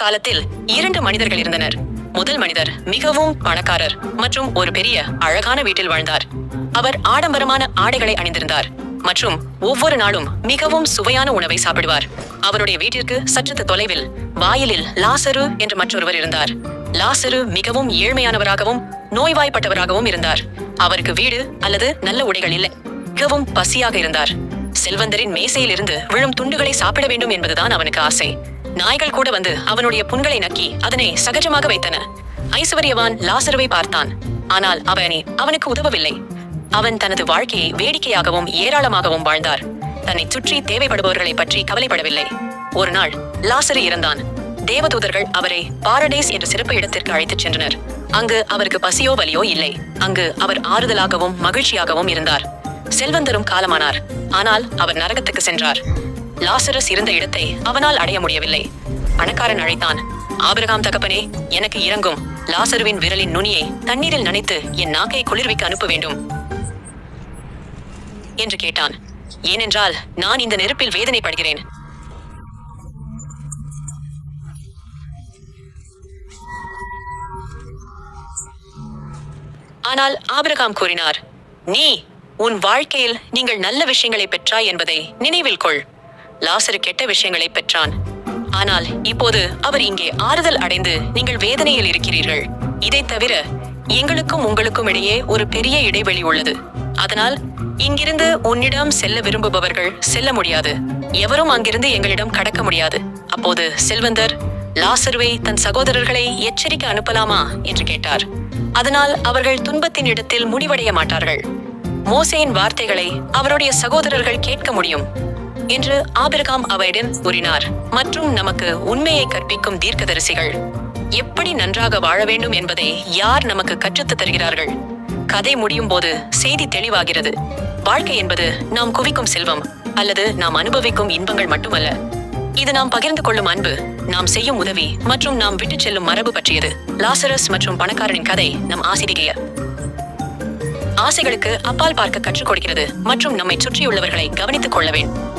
காலத்தில் இரண்டு மனிதர்கள் இருந்தனர். முதல் மனிதர் மிகவும் பணக்காரர் மற்றும் ஒரு பெரிய அழகான வீட்டில் வாழ்ந்தார். அவர் ஆடம்பரமான ஆடைகளை அணிந்திருந்தார் மற்றும் ஒவ்வொரு நாளும் மிகவும் சுவையான உணவை சாப்பிடுவார். அவருடைய வீட்டிற்கு சற்று தொலைவில் வாயிலில் லாசரு என்று மற்றொருவர் இருந்தார். லாசரு மிகவும் ஏழ்மையானவராகவும் நோய்வாய்ப்பட்டவராகவும் இருந்தார். அவருக்கு வீடு அல்லது நல்ல உடைகள் இல்லை. மிகவும் பசியாக இருந்தார். செல்வந்தரின் மேசையில் இருந்து விழும் துண்டுகளை சாப்பிட வேண்டும் என்பதுதான் அவனுக்கு ஆசை. நாய்கள் கூட வந்து அவனுடைய புண்களை நக்கி அதனை சகஜமாக வைத்தன. ஐஸ்வர்யவான் லாசருவை பார்த்தான். ஆனால் அவனே அவனுக்கு உதவவில்லை. அவன் தனது வாழ்க்கையை வேடிக்கையாகவும் ஏராளமாகவும் வாழ்ந்தார். தன்னை சுற்றி தேவைப்படுபவர்களை பற்றி கவலைப்படவில்லை. ஒரு நாள் லாசரு இறந்தான். தேவதூதர்கள் அவரை பாரடைஸ் என்ற சிறப்பு இடத்திற்கு அழைத்துச் சென்றனர். அங்கு அவருக்கு பசியோ வலியோ இல்லை. அங்கு அவர் ஆறுதலாகவும் மகிழ்ச்சியாகவும் இருந்தார். செல்வந்தரும் காலமானார். ஆனால் அவர் நரகத்துக்கு சென்றார். லாசரஸ் இருந்த இடத்தை அவனால் அடைய முடியவில்லை. பணக்காரன் அழைத்தான். ஆபிரகாம் தகப்பனே எனக்கு இறங்கும் லாசருவின் விரலின் நுனியை தண்ணீரில் நனைத்து என் நாக்கை குளிர்விக்க அனுப்ப வேண்டும். என்று கேட்டான். ஏனென்றால் நான் இந்த நெருப்பில் வேதனைப்படுகிறேன். ஆனால் ஆபிரகாம் கூறினார் நீ உன் வாழ்க்கையில் நீங்கள் நல்ல விஷயங்களை பெற்றாய் என்பதை நினைவில் கொள். லாசரு கெட்ட விஷயங்களை பெற்றான். ஆனால் இப்போது அவர் இங்கே ஆறுதல் அடைந்து நீங்கள் வேதனையில் இருக்கிறீர்கள். இதை தவிர எங்களுக்கும் உங்களுக்கும் இடையே ஒரு பெரிய இடைவெளி உள்ளது. அதனால் இங்கிருந்து உன்னிடம் செல்ல விரும்புபவர்கள் செல்ல முடியாது. எவரும் அங்கிருந்து எங்களிடம் கடக்க முடியாது. அப்போது செல்வந்தர் லாசருவை தன் சகோதரர்களை எச்சரிக்க அனுப்பலாமா? என்று கேட்டார். அதனால் அவர்கள் துன்பத்தின் இடத்தில் முடிவடைய மாட்டார்கள். மோசையின் வார்த்தைகளை அவருடைய சகோதரர்கள் கேட்க முடியும். என்று ஆபிரகாம் அவைடன் கூறினார். மற்றும் நமக்கு உண்மையை கற்பிக்கும் தீர்க்கதரிசிகள் எப்படி நன்றாக வாழ வேண்டும் என்பதை யார் நமக்கு கற்றுத்து தருகிறார்கள்? கதை முடியும் போது செய்தி தெளிவாகிறது. வாழ்க்கை என்பது நாம் குவிக்கும் செல்வம் அல்லது நாம் அனுபவிக்கும் இன்பங்கள் மட்டுமல்ல. இது நாம் பகிர்ந்து கொள்ளும் அன்பு நாம் செய்யும் உதவி மற்றும் நாம் விட்டுச் செல்லும் மரபு பற்றியது. லாசரஸ் மற்றும் பணக்காரனின் கதை நம் ஆசிரியர் ஆசைகளுக்கு அப்பால் பார்க்க கற்றுக் கொடுக்கிறது மற்றும் நம்மை சுற்றியுள்ளவர்களை கவனித்துக் கொள்ள வேண்டும்.